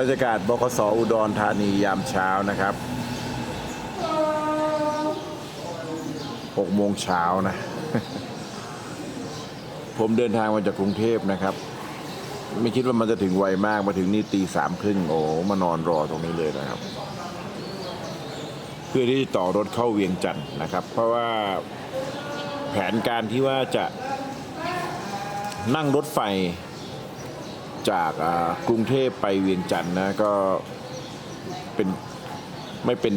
บรรยากาศบกสอุดรธานียามเช้านะครับ6โมงเช้านะ ผมเดินทางมาจากกรุงเทพนะครับ ไม่คิดว่ามันจะถึงไวมากมาถึงนี่ตีสามครึ่งโอ้มานอนรอตรงนี้เลยนะครับ เพื่อที่จะต่อรถเข้าเวียงจันทร์นะครับ เพราะว่าแผนการที่ว่าจะนั่งรถไฟ จากกรุงเทพไปเวียงจันทร์นะก็เป็นไม่เป็น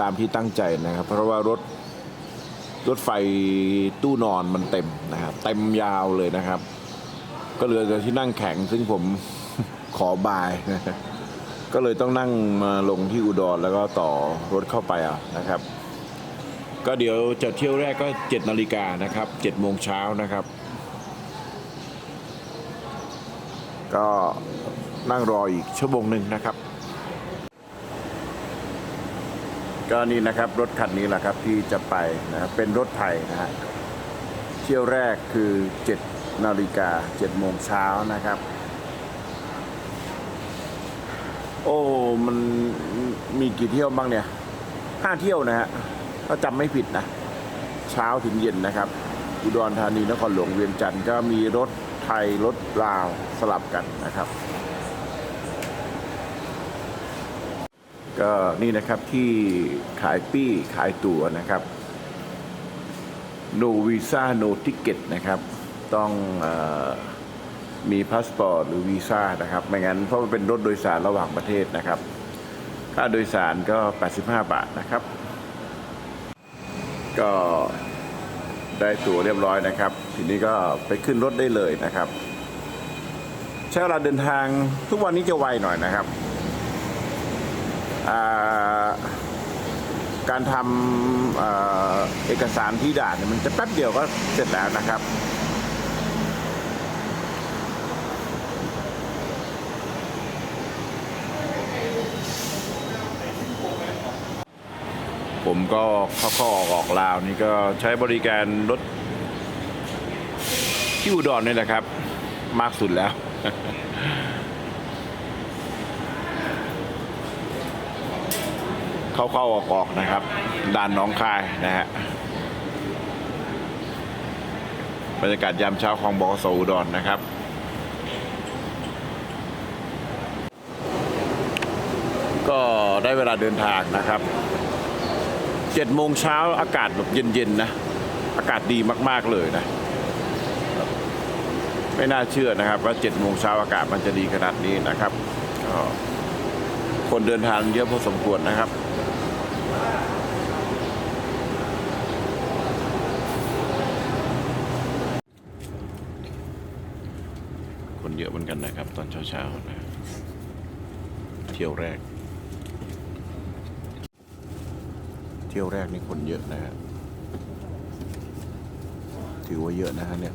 ตามที่ตั้งใจนะครับ เพราะว่ารถรถไฟตู้นอนมันเต็มนะครับเต็มยาวเลยนะครับ ก็เหลือแต่ที่นั่งแข็ง ซึ่งผมขอบายนะก็เลยต้องนั่งมาลงที่อุดรแล้วก็ต่อรถเข้าไปอะนะครับ ก็เดี๋ยวจะเที่ยวแรกก็7นาฬิกานะครับ7โมงเช้านะครับ ก็นั่งรออีกชั่วโมงหนึ่งนะครับ ก็นี่นะครับรถคันนี้แหละครับที่จะไปนะครับเป็นรถไทยนะฮะเที่ยวแรกคือ 7 นาฬิกา7โมงเช้านะครับ โอ้มันมีกี่เที่ยวบ้างเนี่ยห้าเที่ยวนะฮะถ้าจำไม่ผิดนะ เช้าถึงเย็นนะครับ อุดรธานีนครหลวงเวียงจันทร์ก็มีรถ ทยรถลาวสลับกันนะครับ ก็นี่นะครับที่ขายปี้ขายตั๋วนะครับ no visa no ticket นะครับ ต้องออมีพาสปอร์ตหรือวีซ่านะครับ ไม่งั้นเพราะมันเป็นรถโดยสารระหว่างประเทศนะครับ ค่าโดยสารก็ 85 บาทนะครับ ก็ ได้ตั๋วเรียบร้อยนะครับ ทีนี้ก็ไปขึ้นรถได้เลยนะครับ ใช้เวลาเดินทางทุกวันนี้จะไวหน่อยนะครับาการทำเอกสารที่ด่านมันจะแป๊บเดียวก็เสร็จแล้วนะครับ ผมก็เข้าออกออกลาวนี่ก็ใช้บริการรถที่อุดรนี่แหละครับ มากสุดแล้ว เข้าเข้าออกออกนะครับด่านน้องคายนะฮะบรรยากาศยามเช้าของบกสอุดรนะครับ ก็ได้เวลาเดินทางนะครับ เจ็ดโมงเช้าอากาศแบบเย็นๆนะ อากาศดีมากๆเลยนะ ไม่น่าเชื่อนะครับ ว่าเจ็ดโมงเช้าอากาศมันจะดีขนาดนี้นะครับก็คนเดินทางเยอะพอสมควรนะครับคนเยอะเหมือนกันนะครับ ตอนเช้าๆนะเที่ยวแรก เที่ยวแรกนี่คนเยอะนะฮะถือว่าเยอะนะฮะเนี่ย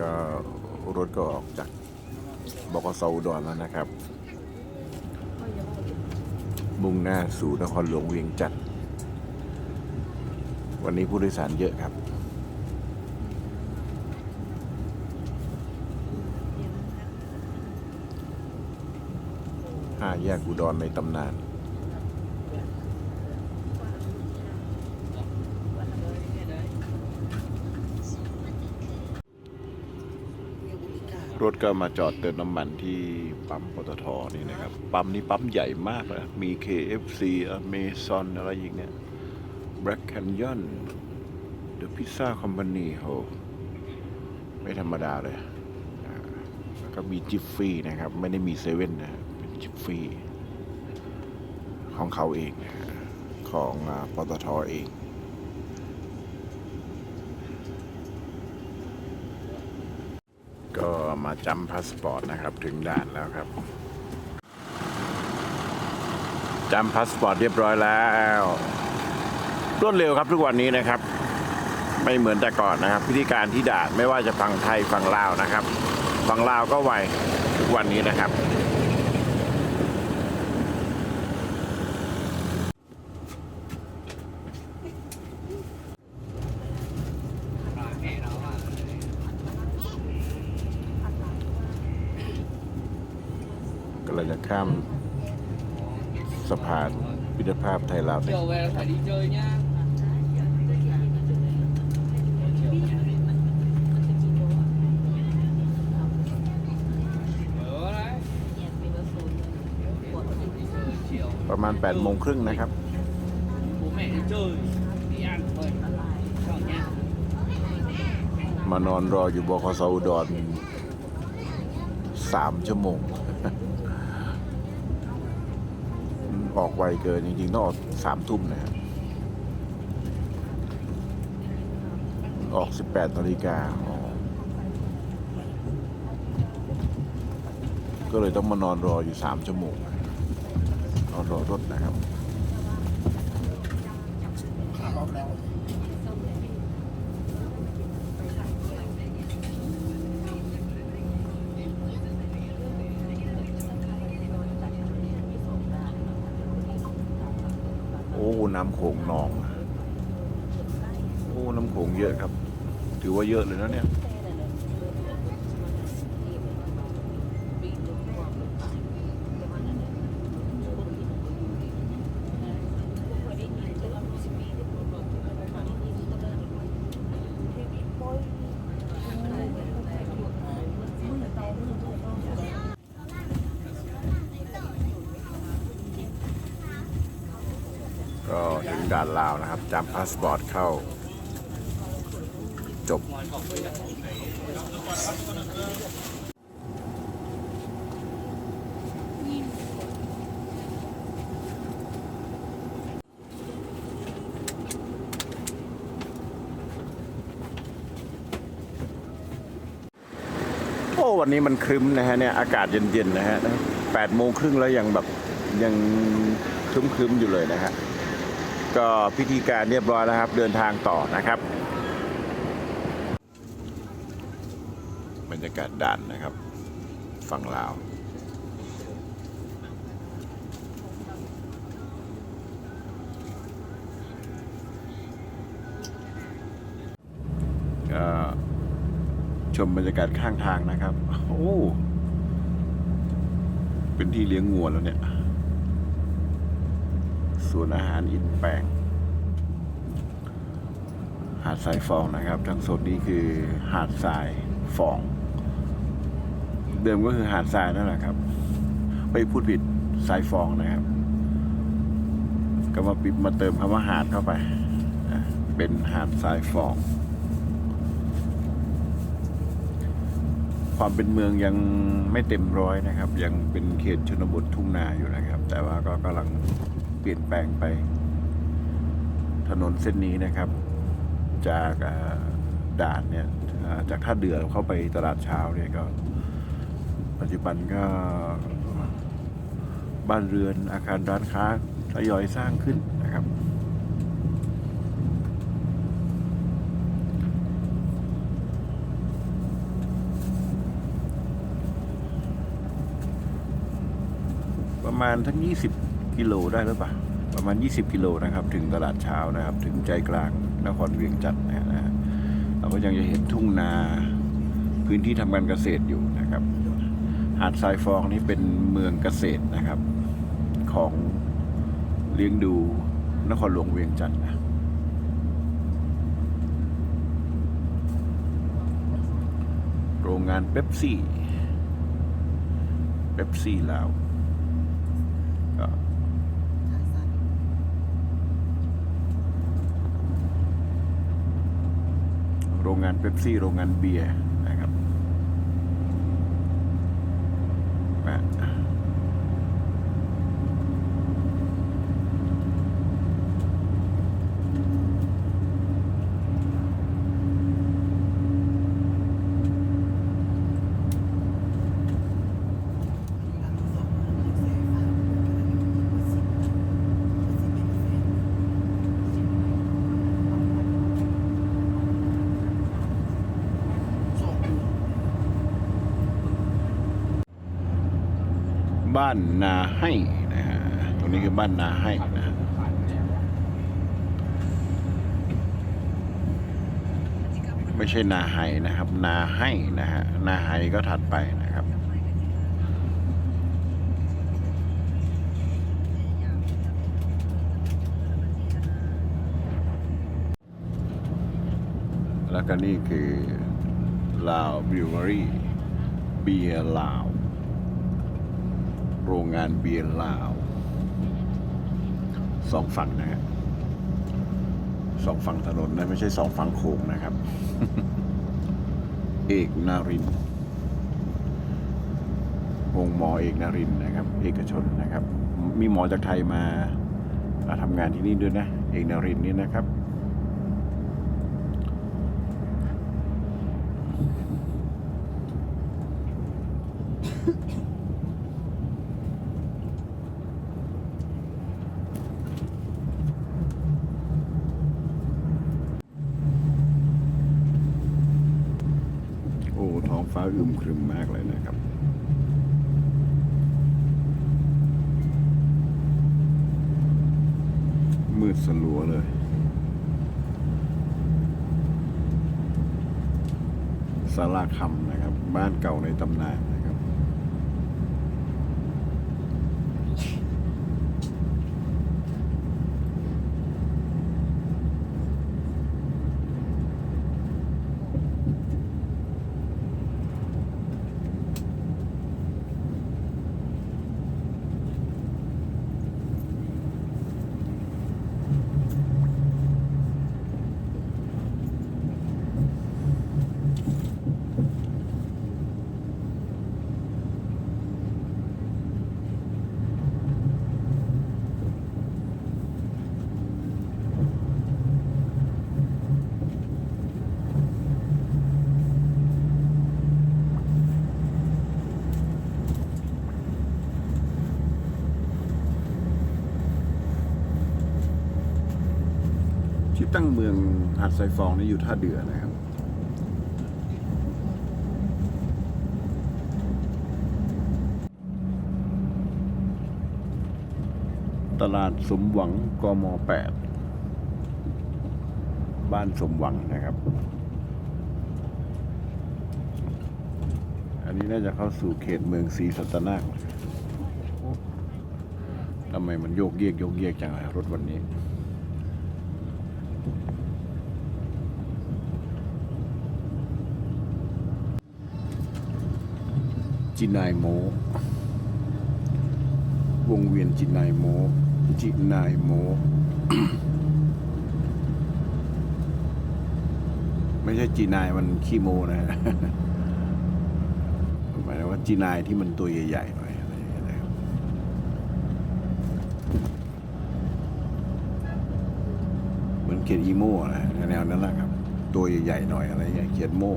ก็รถก็ออกจากบกสอุดรแล้วนะครับ มุ่งหน้าสู่นครหลวงเวียงจันทร์ วันนี้ผู้โดยสารเยอะครับ ห้าแยกอุดรในตำนาน รถก็มาจอดเติมน้ำมันที่ปั๊มปตทนี่นะครับ ปั๊มนี้ปั๊มใหญ่มากนะมี KFC Amazon อะไรอย่างเงี้ย Black Canyon The Pizza Company โหไม่ธรรมดาเลยแล้วก็มีจิฟฟี่นะครับ ไม่ได้มีเซเว่นนะเป็นจิฟฟี่ของเขาเองของปตทเองก็มาจำพาสปอร์ตนะครับ ถึงด่านแล้วครับจำพาสปอร์ตเรียบร้อยแล้ว รวดเร็วครับทุกวันนี้นะครับ ไม่เหมือนแต่ก่อนนะครับพิธีการที่ด่านไม่ว่าจะฝั่งไทยฝั่งลาวนะครับฝั่งลาวก็ไวทุกวันนี้นะครับกำลัจะข้ามสะพานพิธภาพไทยลาวไป ประมาณ8ปดโมงครึ่งนะครับ มานอนรออยู่บคสอุดรสามชั่วโมง ออกไวเกินจริงๆต้องออกสามทุ่มนะครับ ออกสิบแปดนาฬิกาก็เลยต้องมานอนรออยู่สามชั่วโมงนอนรอรถนะครับโอ้ น้ำโขงนอง โอ้ น้ำโขงเยอะครับ ถือว่าเยอะเลยนะเนี่ย ก็ถึงด่านลาวนะครับจำพาสปอร์ตเข้า โอ้วันนี้มันครึ้มนะฮะเนี่ยอากาศเย็นๆนะฮะแปดโมงครึ่งแล้วยังแบบยังครึ้มๆอยู่เลยนะฮะก็พิธีการเรียบร้อยแล้วครับ เดินทางต่อนะครับ รรยากาศด่านนะครับ ฝั่งลาวก็ชมบรรยากาศข้างทางนะครับ โอ้เป็นที่เลี้ยงงัวแล้วเนี่ยสวนอาหารอินแปลงหาดทรายฟองนะครับทั้งโซนนี้คือหาดทรายฟอง เดิมก็คือหาดทรายนั่นแหละครับไปพูดผิดทรายฟองนะครับ ก็มาปิดมาเติมคำว่าหาดเข้าไป เป็นหาดทรายฟอง ความเป็นเมืองยังไม่เต็มร้อยนะครับ ยังเป็นเขตชนบททุ่งนาอยู่นะครับ แต่ว่าก็กำลังเปลี่ยนแปลงไป ถนนเส้นนี้นะครับ จากอ่าด่านเนี่ยจากท่าเดือเข้าไปตลาดเช้าเนี่ยก็ ปัจจุบันก็บ้านเรือนอาคารร้านค้าทยอยสร้างขึ้นนะครับ ประมาณทั้ง 20 กิโลได้หรือเปล่า ประมาณ 20 กิโลนะครับ ถึงตลาดเช้านะครับ ถึงใจกลางนครเวียงจันทร์นะฮะเราก็ยังจะเห็นทุ่งนาพื้นที่ทำการเกษตรอยู่นะครับ หาดทรายฟองนี่เป็นเมืองเกษตรนะครับ ของเลี้ยงดูนครหลวงเวียงจันทร์นะโรงงานเป๊ปซี่เป๊ปซี่ลาวก็โรงงานเป๊ปซี่ โรงงานเบียร์ น บ้านนาให้นะฮะตรงนี้คือบ้านนาให้นะไม่ใช่นาไห้นะครับ นาให้นะฮะนาไห้ก็ถัดไปนะครับแล้วก็นี่คือลาวบิวเวอรี่เบียร์ลาว โรงงานเบียร์ลาวสองฝั่งนะฮะสองฝั่งถนนนะไม่ใช่สองฝั่งโค้งนะครับ เอกนารินวงหมอเอกนารินนะครับ เอกชนนะครับ มีหมอจากไทยมามาทำงานที่นี่ด้วยนะ เอกนารินนี่นะครับ โอ้ ท้องฟ้าอึมครึมมากเลยนะครับ มื ดสลัวเลย สาราคำนะครับ บ้านเก่าในตำนานนะ ตั้งเมืองหาดไซฟองนี่อยู่ท่าเดือนะครับตลาดสมหวังกม8บ้านสมหวังนะครับ อันนี้น่าจะเข้าสู่เขตเมืองศรีสัตนาคทำไมมันโยกเยกโยกเยกจังเลยรถวันนี้ จินายโม วงเวียนจินายโม จินายโม ไม่ใช่จีนายมันขี้โมนะหมายถึงว่าจีนายที่มันตัวใหญ่ๆหน่อยเหมือนเขียนอีโม่นะแนวนั้นแหละครับ ตัวใหญ่ๆหน่อยอะไรอย่างเงี้ยเขียนโม่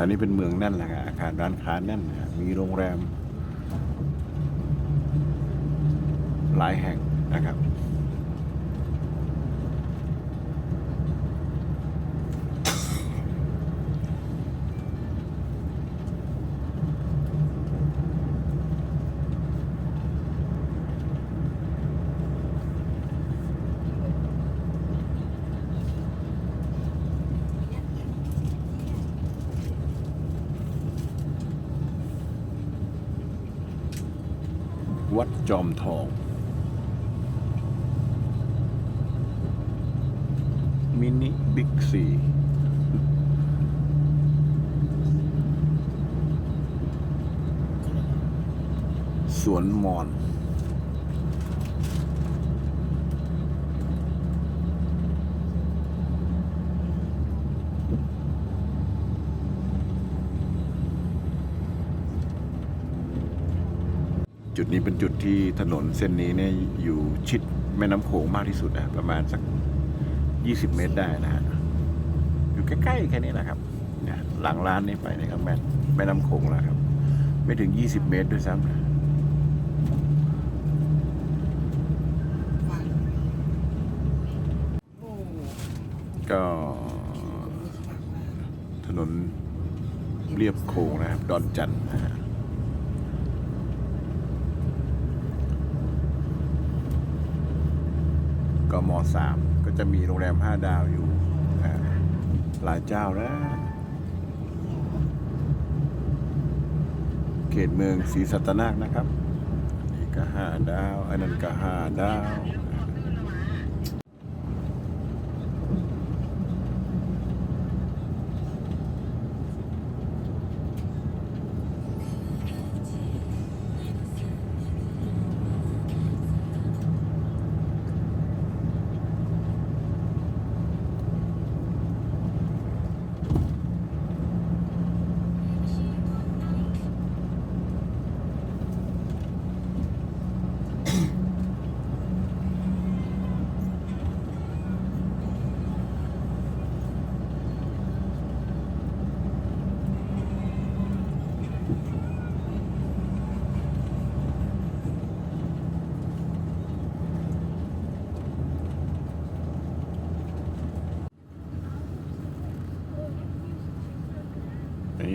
ถวนี้เป็นเมืองแน่นแหละครับอาคารร้านค้าแน่นมีโรงแรม หลายแห่งนะครับ วัด จอมทอง มินิบิ๊กซีสวนมอน จุดนี้เป็นจุดที่ถนนเส้นนี้เนี่ยอยู่ชิดแม่น้ำโขงมากที่สุดนะประมาณสัก 20 เมตรได้นะฮะอยู่ใกล้ๆแค่นี้นะครับเนี่ยหลังร้านนี้ไปนี่ยก็แม่แม่น้ำโขงแล้วครับ ไม่ถึง 20 เมตรด้วยซ้ำนะก็ถนนเรียบโขงนะครับ ดอนจันทร์นะฮะ กมสามก็จะมีโรงแรมห้าดาวอยู่หลายเจ้านะ เขตเมืองศรีสัตนาคนะครับ นี่ก็ห้าดาว อันนั้นก็ห้าดาว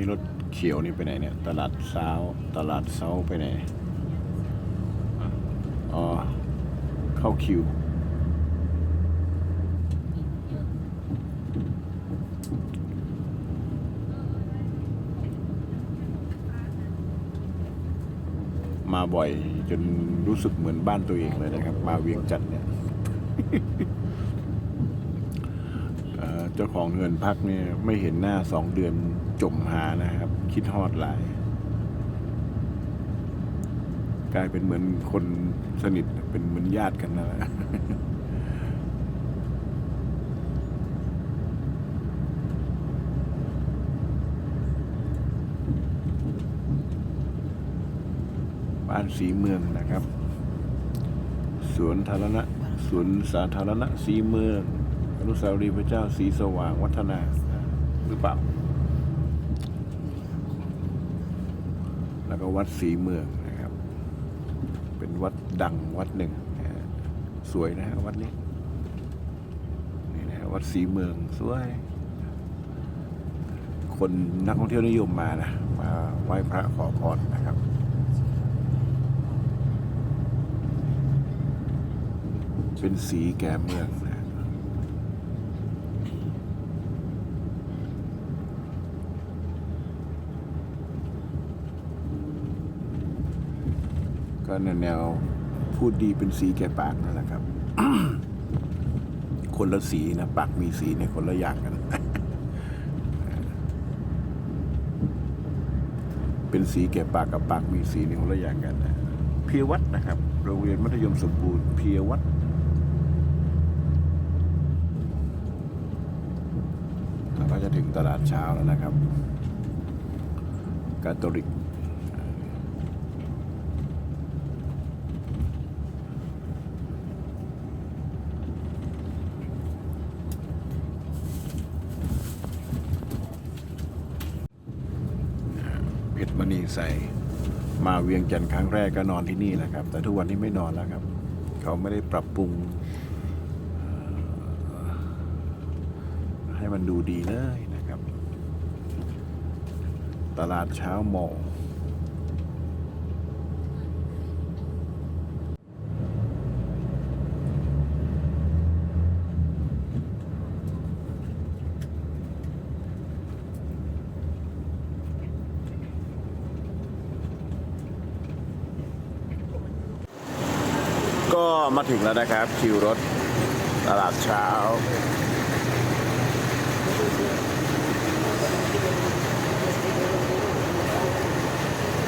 นนี้รถเขียวนี่ไปไหนเนี่ย ตลาดเช้าตลาดเช้าไปไหน อ๋อ เข้าคิว มาบ่อยจนรู้สึกเหมือนบ้านตัวเองเลยนะครับ มาเวียงจันทร์เนี่ยเจ้าของเงินพักเนี่ยไม่เห็นหน้าสองเดือน จมหานะครับ คิดฮอดหลาย กลายเป็นเหมือนคนสนิทเป็นเหมือนญาติกันนะบ้านสีเมืองนะครับ สวนธารณะสวนสาธารณะสีเมืองอนุสาวรีย์พระเจ้าสีสว่างวัฒนาหรือเปล่า แล้ วัดสีเมืองนะครับ เป็นวัดดังวัดหนึ่งนะฮะสวยนะฮะวัดนี้นี่นะฮะวัดสีเมืองสวย คนนักท่องเที่ยวนิยมมานะมาไหว้พระขอพรนะครับเป็นสีแก่เมือง ก็แนวพูดดีเป็นสีแก่ปากนั่นแหละครับ คนละสีนะปากมีสีเนี่ยคนละอย่างกัน เป็นสีแก่ปากกับปากมีสีเนี่ยคนละอย่างกันนะเพียวัดนะครับ โรงเรียนมัธยมสมบูรณ์เพียวัดเราก็จะถึงตลาดเช้าแล้วนะครับ กาโตลิก เพชรมณี ใสมาเวียงจันทร์ครั้งแรกก็นอนที่นี่แหละครับ แต่ทุกวันนี้ไม่นอนแล้วครับ เขาไม่ได้ปรับปรุง ให้มันดูดีเลยนะครับ ตลาดเช้าหมอก็ มาถึงแล้วนะครับ คิวรถตลาดเช้า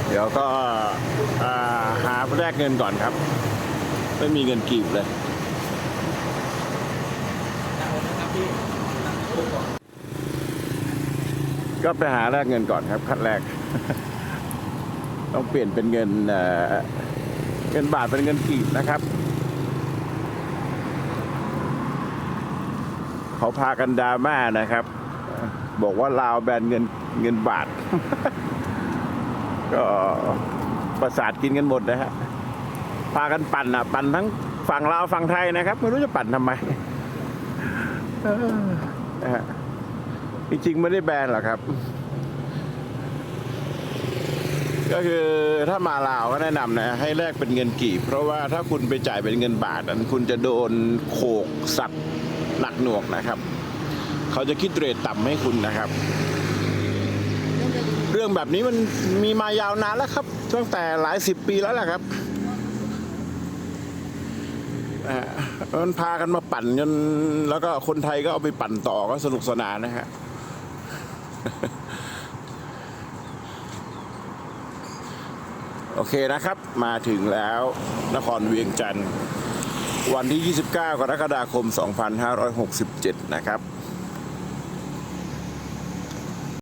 เดี๋ยวก็อ่าหาแลกเงินก่อนครับ ไม่มีเงินกีบเลยก็ไปหาแลกเงินก่อนครับขั้นแรก ต้องเปลี่ยนเป็นเงินเอ่อเงินบาทเป็นเงินกีบนะครับ เขาพากันดราม่านะครับ บอกว่าลาวแบนเงินเงินบาท ก็ประสาทกินกันหมดนะฮะพากันปั่นอะ ปั่นทั้งฝั่งลาวฝั่งไทยนะครับ ไม่รู้จะปั่นทำไมนะฮะจริงๆไม่ได้แบนหรอกครับ ก็คือถ้ามาลาวก็แนะนำนะ ให้แลกเป็นเงินกีบ เพราะว่าถ้าคุณไปจ่ายเป็นเงินบาทนั้นคุณจะโดนโขกสัตว์ หนักหน่วงนะครับ เขาจะคิดเรทต่ำให้คุณนะครับ เรื่องแบบนี้มันมีมายาวนานแล้วครับ ตั้งแต่หลายสิบปีแล้วแหละครับอ่ามันพากันมาปั่นจนแล้วก็คนไทยก็เอาไปปั่นต่อก็สนุกสนานนะฮะโอเคนะครับ มาถึงแล้วนครเวียงจันทร์ วันที่ 29 กรกฎาคม 2567 นะครับ